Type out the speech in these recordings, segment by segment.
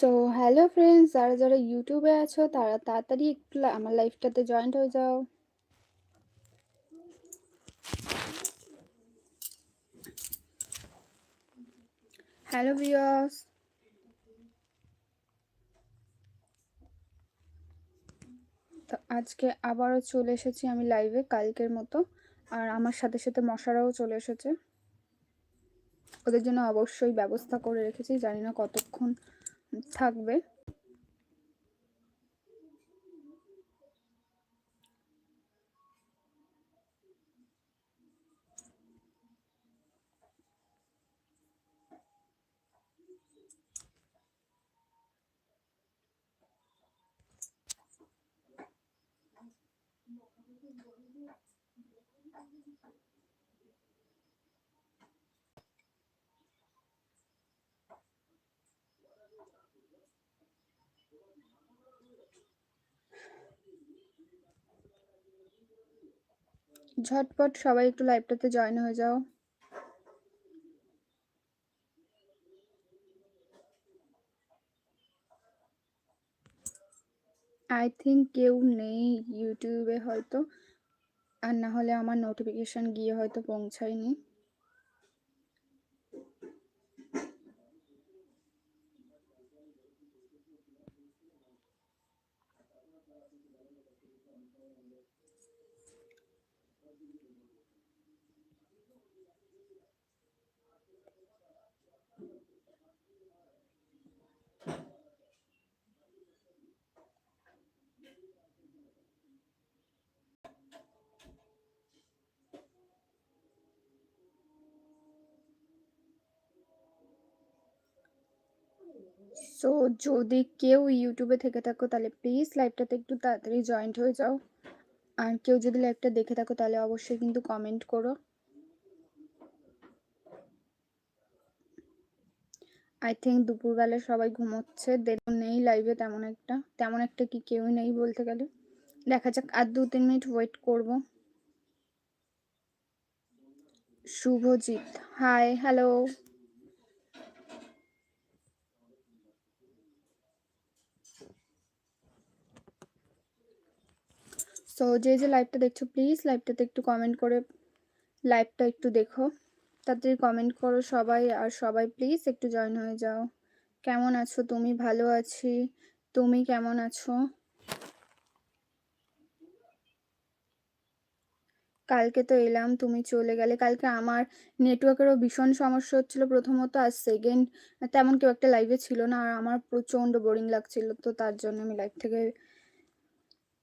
So hello friends যারা যারা ইউটিউবে আছো, তারা তাড়াতাড়ি একটু আমার লাইফটাতে জয়েন্ট হয়ে যাও। হ্যালো ভিউয়ার্স তো আজকে আবারও চলে এসেছি আমি লাইভে কালকের মতো। আর আমার সাথে সাথে মশারাও চলে এসেছে। ওদের জন্য অবশ্যই ব্যবস্থা করে রেখেছি, জানি না কতক্ষণ থাকবে। ঝটপট সবাই একটু লাইভটাতে জয়েন হয়ে যাও। আই থিঙ্ক কেউ নেই ইউটিউবে হয়তো, আর না হলে আমার নোটিফিকেশন গিয়ে হয়তো পৌঁছায়নি। সো যদি কেউ ইউটিউবে থেকে থাকো তাহলে প্লিজ লাইভটাতে একটু তাড়াতাড়ি জয়েন্ট হয়ে যাও। আর কেউ যদি লাইভটা দেখে থাকো, তাহলে অবশ্যই কিন্তু কমেন্ট করো। আই থিঙ্ক দুপুরবেলা সবাই ঘুমোচ্ছে দেখুন নেই লাইভে তেমন একটা। তেমন একটা কি কেউই নেই বলতে গেলে। দেখা যাক, আর দু তিন মিনিট ওয়েট করব। শুভজিৎ হাই হ্যালো সো যে যে লাইভটা দেখছ প্লিজ লাইভটাতে একটু কমেন্ট করে লাইভটা একটু দেখো। তাড়াতাড়ি কমেন্ট করো সবাই, আর সবাই প্লিজ একটু জয়েন হয়ে যাও। কেমন আছো? তুমি ভালো আছি? তুমি কেমন আছো? কালকে তো এলাম, তুমি চলে গেলে। কালকে আমার নেটওয়ার্কেরও ভীষণ সমস্যা হচ্ছিল। প্রথমত আর সেকেন্ড তেমন কেউ একটা লাইভে ছিল না, আর আমার প্রচণ্ড বোরিং লাগছিল। তো তার জন্য আমি লাইভ থেকে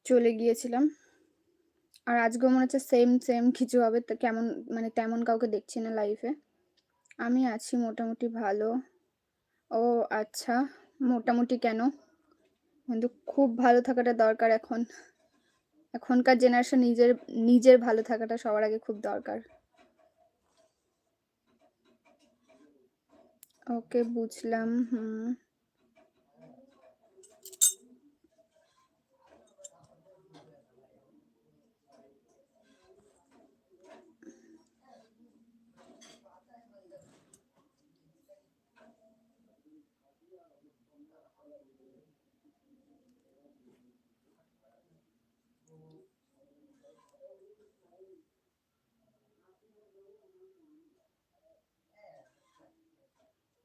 চলে গিয়েছিলাম। আর আজকেও মনে হচ্ছে সেম সেম কিছু হবে, তো কেমন মানে তেমন কাউকে দেখছি না লাইফে আমি আছি মোটামুটি ভালো। ও আচ্ছা মোটামুটি কেন? কিন্তু খুব ভালো থাকাটা দরকার এখন। এখনকার জেনারেশন নিজের নিজের ভালো থাকাটা সবার আগে খুব দরকার। ওকে, বুঝলাম, হুম।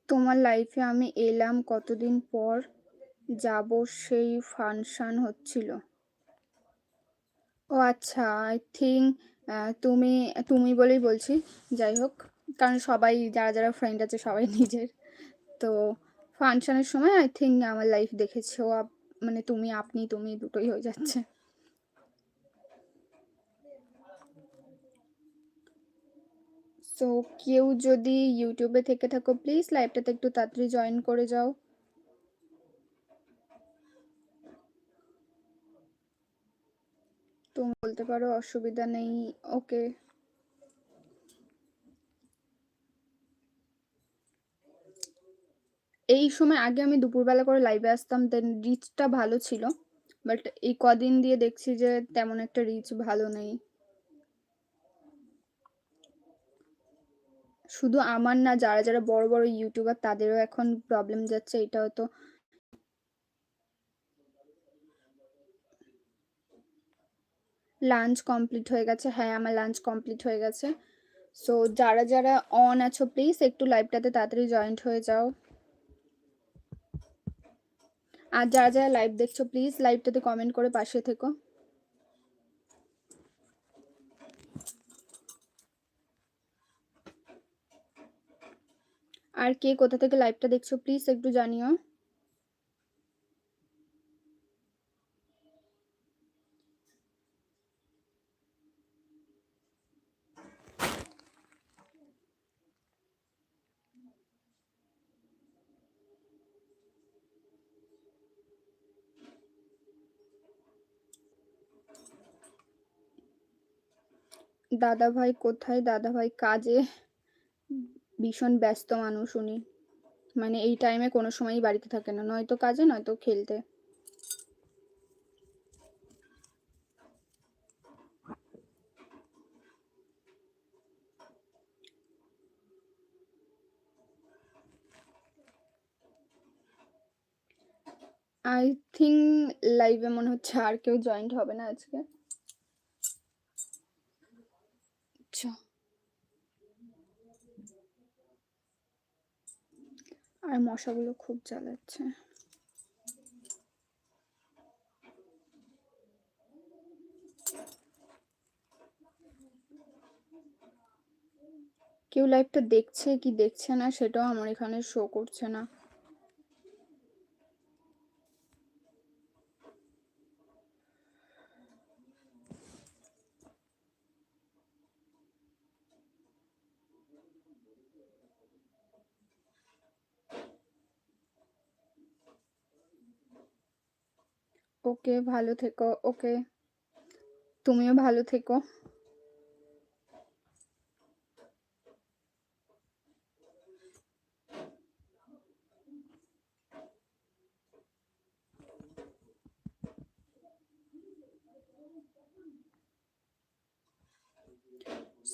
তোমার লাইফে আমি এলাম কতদিন পর যাব সেই ফাংশন হচ্ছিল। ও আচ্ছা আই থিঙ্ক তুমি তুমি বলেই বলছি। যাই হোক, কারণ সবাই, যারা যারা ফ্রেন্ড আছে, সবাই নিজের। তো ফাংশনের সময় আই থিঙ্ক আমার লাইফ দেখেছে। মানে তুমি, আপনি, তুমি দুটোই হয়ে যাচ্ছে। সো কেউ যদি ইউটিউবে থেকে থাকো প্লিজ লাইভটাতে একটু তাড়াতাড়ি জয়েন করে যাও। তুমি বলতে পারো অসুবিধা নেই ওকে এই সময় আগে আমি দুপুরবেলা করে লাইভে আসতাম দেন রিচটা ভালো ছিল। বাট এই কদিন দিয়ে দেখছি যে তেমন একটা রিচ ভালো নেই। শুধু আমার না, যারা যারা বড় বড় ইউটিউবার তাদেরও এখন প্রবলেম যাচ্ছে, এটা হয়তো লাঞ্চ কমপ্লিট হয়ে গেছে। হ্যাঁ আমার লাঞ্চ কমপ্লিট হয়ে গেছে। সো যারা যারা অন আছো প্লিজ একটু লাইভটাতে তাড়াতাড়ি জয়েন্ট হয়ে যাও। আর যারা যারা লাইভ দেখছ প্লিজ লাইভটাতে কমেন্ট করে পাশে থেকো। আর কে কোথা থেকে লাইভটা দেখছ প্লিজ একটু জানিও। দাদা ভাই কোথায়? দাদা ভাই কাজে। ভীষণ ব্যস্ত মানুষ উনি। মানে এই টাইমে কোনো সময়ই বাড়িতে থাকে না। নয়তো কাজে, নয়তো খেলতে। আই থিঙ্ক লাইভে মনে হচ্ছে আর কেউ জয়েন্ট হবে না আজকে। আচ্ছা। আর মশাগুলো খুব জ্বালাচ্ছে। কেউ লাইভটা দেখছে কি দেখছে না, সেটাও আমার এখানে শো করছে না। ওকে ভালো থেকো, ওকে। তুমিও ভালো থেকো।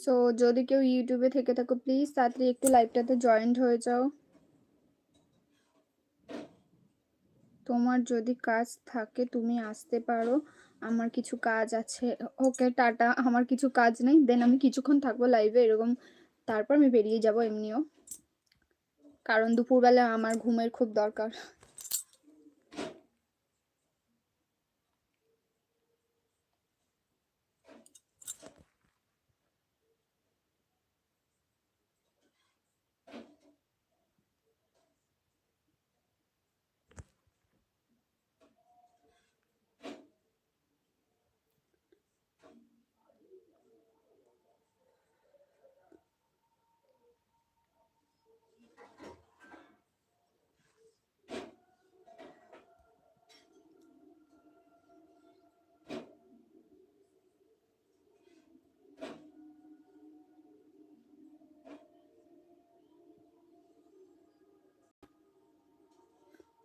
সো যদি কেউ ইউটিউবে থেকে থাকো প্লিজ তাড়াতাড়ি একটু লাইভটাতে জয়েন্ট হয়ে যাও। তোমার যদি কাজ থাকে, তুমি আসতে পারো। আমার কিছু কাজ আছে। Okay, tata. আমার কিছু কাজ নেই। দেন আমি কিছুক্ষণ থাকব লাইভে এরকম। তারপর আমি বেরিয়ে যাব এমনিও। কারণ দুপুরবেলা আমার ঘুমের খুব দরকার।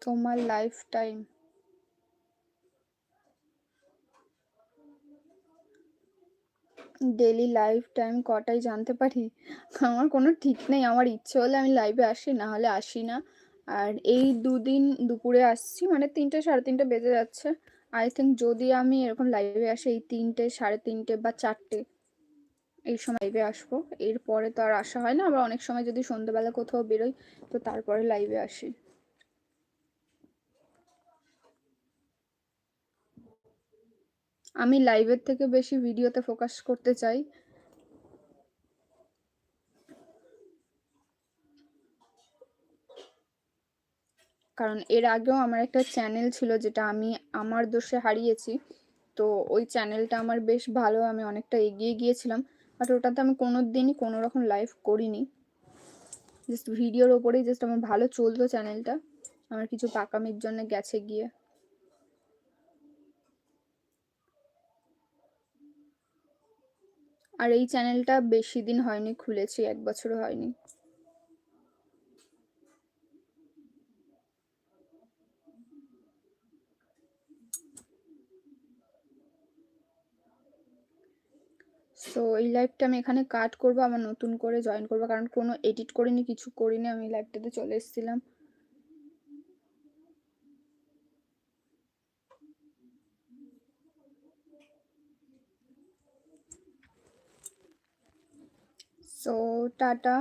তোমার life time daily life time কটাই জানতে পারি? আমার কোনো ঠিক নেই। আমার ইচ্ছে হলে আমি লাইভে আসি, না হলে আসি না। আর এই দুদিন দুপুরে আসছি মানে তিনটে, সাড়ে তিনটে বেজে যাচ্ছে। আই থিঙ্ক যদি আমি এরকম লাইভে আসি, এই তিনটে, সাড়ে তিনটে বা চারটে, এই সময় লাইভে আসব। এরপরে তো আর আসা হয় না। আবার অনেক সময় যদি সন্ধ্যেবেলা কোথাও বেরোই, তো তারপরে লাইভে আসি। আমি লাইভের থেকে বেশি ভিডিওতে ফোকাস করতে চাই। কারণ এর আগেও আমার একটা চ্যানেল ছিল যেটা আমি আমার দোষে হারিয়েছি। তো ওই চ্যানেলটা আমার বেশ ভালো, আমি অনেকটা এগিয়ে গিয়েছিলাম। বাট ওটাতে আমি কোনো দিনই কোনো রকম লাইভ করিনি জাস্ট ভিডিওর ওপরেই জাস্ট আমার ভালো চলতো চ্যানেলটা আমার কিছু পাকামির জন্য গেছে গিয়ে। আর এই চ্যানেলটা বেশি দিন হয়নি, খুলেছি, এক বছরও হয়নি। সো এই লাইভটা আমি এখানে কাট করব, আবার নতুন করে জয়েন করব, কারণ কোনো এডিট করিনি, কিছু করিনি, আমি লাইভটাতে চলে এসেছিলাম। So tata